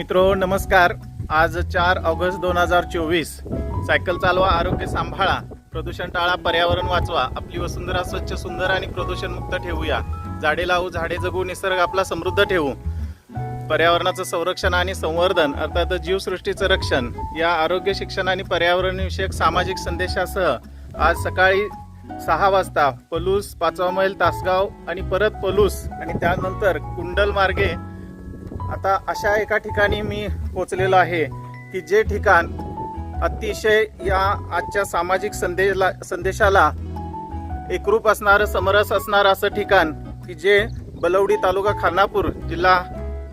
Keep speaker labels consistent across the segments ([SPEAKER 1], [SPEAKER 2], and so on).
[SPEAKER 1] मित्रो नमस्कार. आज चार ऑगस्ट दोन हजार चोवीस. सायकल चालवा आरोग्य सांभाळा प्रदूषण टाळा पर्यावरण वाचवा. आपली वसुंधरा स्वच्छ सुंदर आणि प्रदूषणमुक्त ठेवूया. झाडे लावू झाडे जगू निसर्ग आपला समृद्ध ठेवू. पर्यावरणाचं संरक्षण आणि संवर्धन अर्थात जीवसृष्टीचं रक्षण या आरोग्य शिक्षण आणि पर्यावरणविषयक सामाजिक संदेशासह आज सकाळी सहा वाजता पलूस पाचवा मैल तासगाव आणि परत पलूस आणि त्यानंतर कुंडल मार्गे आता अशा एका ठिकाणी मी पोचलेलो आहे की जे ठिकाण अतिशय या आजच्या सामाजिक संदेशला संदेशाला एकरूप असणारं समरस असणारं असं ठिकाण की जे बलवडी तालुका खानापूर जिल्हा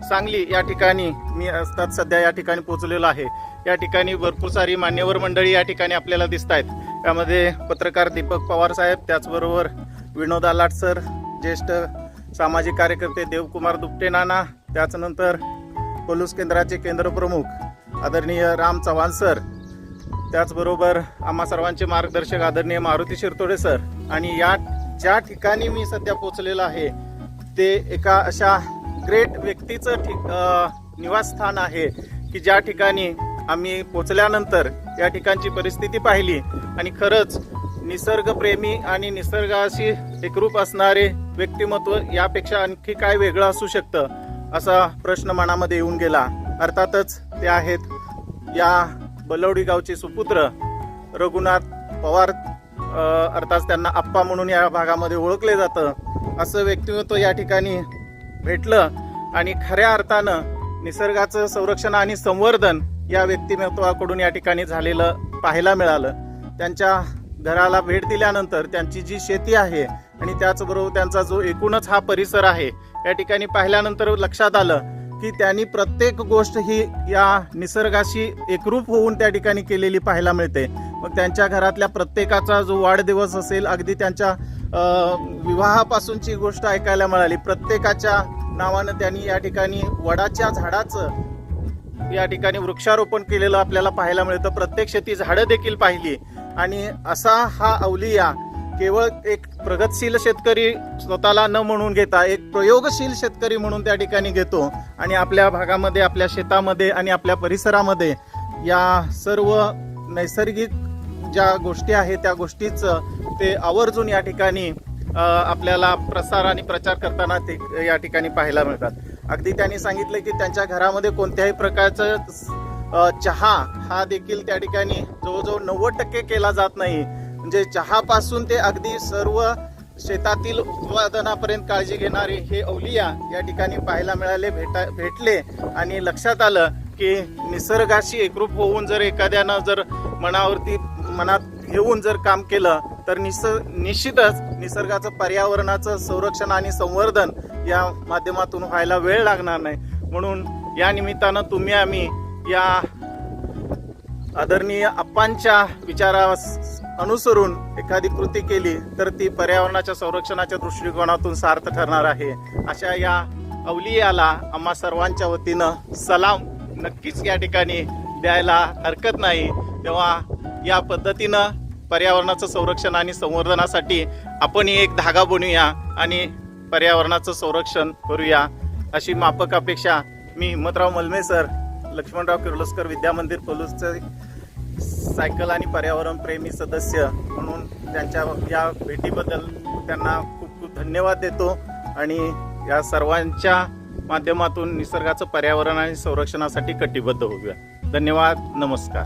[SPEAKER 1] सांगली या ठिकाणी मी असतात सध्या या ठिकाणी पोहोचलेलो आहे. या ठिकाणी भरपूर सारी मान्यवर मंडळी या ठिकाणी आपल्याला दिसत आहेत त्यामध्ये पत्रकार दीपक पवार साहेब त्याचबरोबर विनोद आलाट सर ज्येष्ठ सामाजिक कार्यकर्ते देवकुमार दुपटे नाना त्याचनंतर पोलीस केंद्राचे केंद्रप्रमुख आदरणीय राम चव्हाण सर त्याचबरोबर आम्हा सर्वांचे मार्गदर्शक आदरणीय मारुती शिरतोडे सर आणि या ज्या ठिकाणी मी सध्या पोचलेलं आहे ते एका अशा ग्रेट व्यक्तीचं ठिक निवासस्थान आहे की ज्या ठिकाणी आम्ही पोचल्यानंतर या ठिकाणची परिस्थिती पाहिली आणि खरंच निसर्गप्रेमी आणि निसर्गाशी एकरूप असणारे व्यक्तिमत्व यापेक्षा आणखी काय वेगळं असू शकतं? असा प्रश्न मनामध्ये येऊन गेला. अर्थातच ते आहेत या बलवडी गावचे सुपुत्र रघुनाथ पवार. अर्थात त्यांना आप्पा म्हणून या भागामध्ये ओळखले जातं. असं व्यक्तिमत्व या ठिकाणी भेटलं आणि खऱ्या अर्थानं निसर्गाचं संरक्षण आणि संवर्धन या व्यक्तिमत्वाकडून या ठिकाणी झालेलं पाहायला मिळालं. त्यांच्या घराला भेट दिल्यानंतर त्यांची जी शेती आहे आणि त्याचबरोबर त्यांचा जो एकूणच हा परिसर आहे या ठिकाणी पाहिल्यानंतर लक्षात आलं की त्यांनी प्रत्येक गोष्ट ही या निसर्गाशी एकरूप होऊन त्या ठिकाणी केलेली पाहायला मिळते. मग त्यांच्या घरातल्या प्रत्येकाचा जो वाढदिवस असेल अगदी त्यांच्या विवाहापासूनची गोष्ट ऐकायला मिळाली. प्रत्येकाच्या नावानं त्यांनी या ठिकाणी वडाच्या झाडाचं या ठिकाणी वृक्षारोपण केलेलं आपल्याला पाहायला मिळतं. प्रत्येक शेती झाडं देखील पाहिली. आणि असा हा अवलिया केवळ एक प्रगतशील शेतकरी स्वतःला न म्हणून घेता एक प्रयोगशील शेतकरी म्हणून त्या ठिकाणी घेतो आणि आपल्या भागामध्ये आपल्या शेतामध्ये आणि आपल्या परिसरामध्ये या सर्व नैसर्गिक ज्या गोष्टी आहेत त्या गोष्टीचं ते आवर्जून या ठिकाणी आपल्याला प्रसार आणि प्रचार करताना ते या ठिकाणी पाहायला मिळतात. अगदी त्यांनी सांगितलं की त्यांच्या घरामध्ये कोणत्याही प्रकारचं चहा हा देखील त्या ठिकाणी जवळजवळ नव्वद टक्के केला जात नाही. म्हणजे चहापासून ते अगदी सर्व शेतातील उत्पादनापर्यंत काळजी घेणारे हे अवलिया या ठिकाणी पाहायला मिळाले भेटा भेटले. आणि लक्षात आलं की निसर्गाशी एकरूप होऊन जर एखाद्यानं जर मनावरती मनात घेऊन जर काम केलं तर निस निश्चितच निसर्गाचं पर्यावरणाचं संरक्षण आणि संवर्धन या माध्यमातून व्हायला वेळ लागणार नाही. म्हणून या निमित्तानं तुम्ही आम्ही या आदरणीय आप्पांच्या विचारास अनुसरून एखादी कृती केली तर ती पर्यावरणाच्या संरक्षणाच्या दृष्टिकोनातून सार्थ ठरणार आहे. अशा या अवलियाला आम्हा सर्वांच्या वतीनं सलाम नक्कीच या ठिकाणी द्यायला हरकत नाही. तेव्हा या पद्धतीनं पर्यावरणाचं संरक्षण आणि संवर्धनासाठी आपण एक धागा बनवूया आणि पर्यावरणाचं संरक्षण करूया. अशी मापक अपेक्षा मी हिम्मतराव मलमे सर लक्ष्मणराव किर्लोस्कर विद्यामंदिर पलूसचे सायकल आणि पर्यावरण प्रेमी सदस्य म्हणून त्यांच्या या भेटीबद्दल त्यांना खूप खूप धन्यवाद देतो. आणि या सर्वांच्या माध्यमातून निसर्गाचं पर्यावरण आणि संरक्षणासाठी कटिबद्ध होऊया. धन्यवाद नमस्कार.